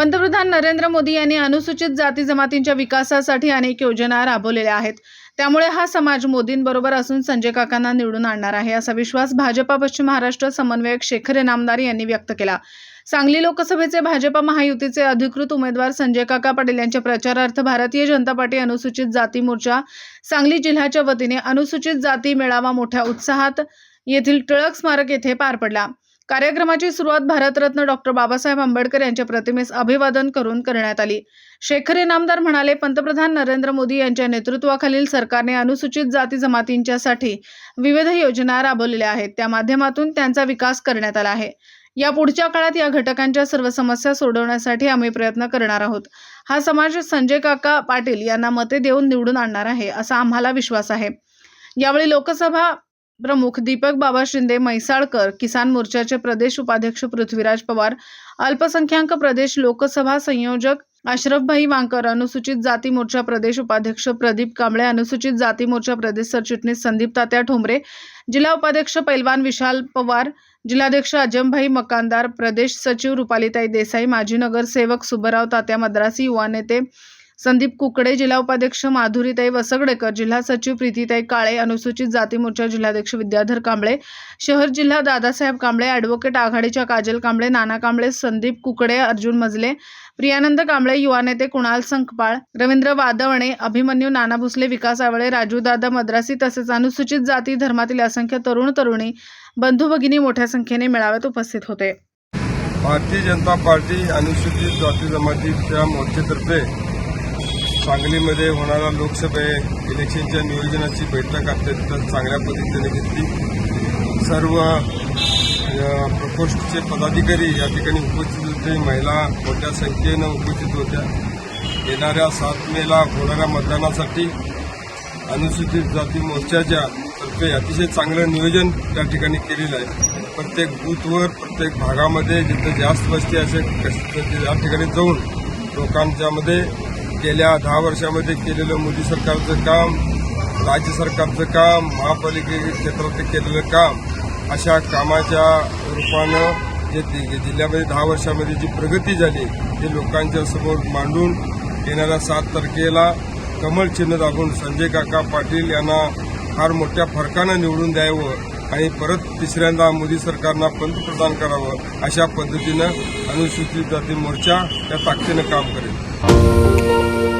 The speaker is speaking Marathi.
पंतप्रधान नरेंद्र मोदी यांनी अनुसूचित जाती जमातींच्या विकासासाठी अनेक योजना राबवलेल्या आहेत. त्यामुळे हा समाज मोदींबरोबर असून संजय काकांना निवडून आणणार आहे असा विश्वास भाजपा पश्चिम महाराष्ट्र समन्वयक शेखर इनामदार यांनी व्यक्त केला. सांगली लोकसभेचे भाजपा महायुतीचे अधिकृत उमेदवार संजय काका पाटील यांच्या प्रचारार्थ भारतीय जनता पार्टी अनुसूचित जाती मोर्चा सांगली जिल्ह्याच्या वतीने अनुसूचित जाती मेळावा मोठ्या उत्साहात येथील टिळक स्मारक येथे पार पडला. कार्यक्रमाची सुरुवात भारतरत्न डॉक्टर बाबासाहेब आंबेडकर यांच्या प्रतिमेस अभिवादन करून करण्यात आली. शेखर इनामदार म्हणाले पंतप्रधान नरेंद्र मोदी यांच्या नेतृत्वाखालील सरकारने अनुसूचित जाती जमातींच्यासाठी विविध योजना राबवलेल्या आहेत. त्या माध्यमातून त्यांचा विकास करण्यात आला आहे. या पुढच्या काळात या घटकांच्या सर्व समस्या सोडवण्यासाठी आम्ही प्रयत्न करणार आहोत. हा समाज संजय काका पाटील यांना मते देऊन निवडून आणणार आहे असा आम्हाला विश्वास आहे. यावेळी लोकसभा प्रमुख दीपक बाबा शिंदे म्हैसाळकर किसान मोर्चाचे प्रदेश उपाध्यक्ष पृथ्वीराज पवार अल्पसंख्याक प्रदेश लोकसभा संयोजक अशरफभाई वांकर अनुसूचित जाती मोर्चा प्रदेश उपाध्यक्ष प्रदीप कांबळे अनुसूचित जाती मोर्चा प्रदेश सरचिटणीस संदीप तात्या ठोंबरे जिल्हा उपाध्यक्ष पैलवान विशाल पवार जिल्हाध्यक्ष अजमभाई मकानदार प्रदेश सचिव रुपालीताई देसाई माजी नगरसेवक सुबराव तात्या मद्रासी युवा नेते संदीप कुकडे जिल्हा उपाध्यक्ष माधुरीताई वसगडेकर जिल्हा सचिव प्रीतीताई काळे अनुसूचित जाती मोर्चा जिल्हाध्यक्ष विद्याधर कांबळे शहर जिल्हा दादासाहेब कांबळे ॲडव्होकेट आघाडीच्या काजल कांबळे नाना कांबळे संदीप कुकडे अर्जुन मजले प्रियानंद कांबळे युवा नेते कुणाल संकपाळ रवींद्र वादवणे अभिमन्यू नाना भुसले विकास आवळे राजू दादा मद्रासी तसेच अनुसूचित जाती धर्मातील असंख्य तरुण तरुणी बंधू भगिनी मोठ्या संख्येने मेळाव्यात उपस्थित होते. भारतीय जनता पार्टी अनुसूचित जाती जमातीच्या मोर्चेतर्फे सांगलीमध्ये होणाऱ्या लोकसभे इलेक्शनच्या नियोजनाची बैठक अत्यंत चांगल्या पद्धतीने घेतली. सर्व प्रकोष्ठचे पदाधिकारी या ठिकाणी उपस्थित होते. महिला मोठ्या संख्येनं उपस्थित होत्या. येणाऱ्या सात मेला होणाऱ्या मतदानासाठी अनुसूचित जाती मोर्चाच्या तर्फे अतिशय चांगलं नियोजन त्या ठिकाणी केलेलं आहे. प्रत्येक बूथवर प्रत्येक भागामध्ये जिथं जास्त वस्ती असेल या त्या ठिकाणी जाऊन लोकांच्यामध्ये गेल्या दहा वर्षामध्ये केलेलं मोदी सरकारचं काम राज्य सरकारचं काम महापालिके क्षेत्रात केलेलं काम अशा कामाच्या रूपानं जे जिल्ह्यामध्ये दहा वर्षामध्ये जी प्रगती झाली ते लोकांच्या समोर मांडून येणाऱ्या सात तारखेला कमळ चिन्ह दाखवून संजय काका पाटील यांना फार मोठ्या फरकानं निवडून द्यावं आणि परत तिसऱ्यांदा मोदी सरकारनं पंतप्रधान करावं अशा पद्धतीनं अनुसूचित जाती मोर्चा या ताकदीनं काम करेल.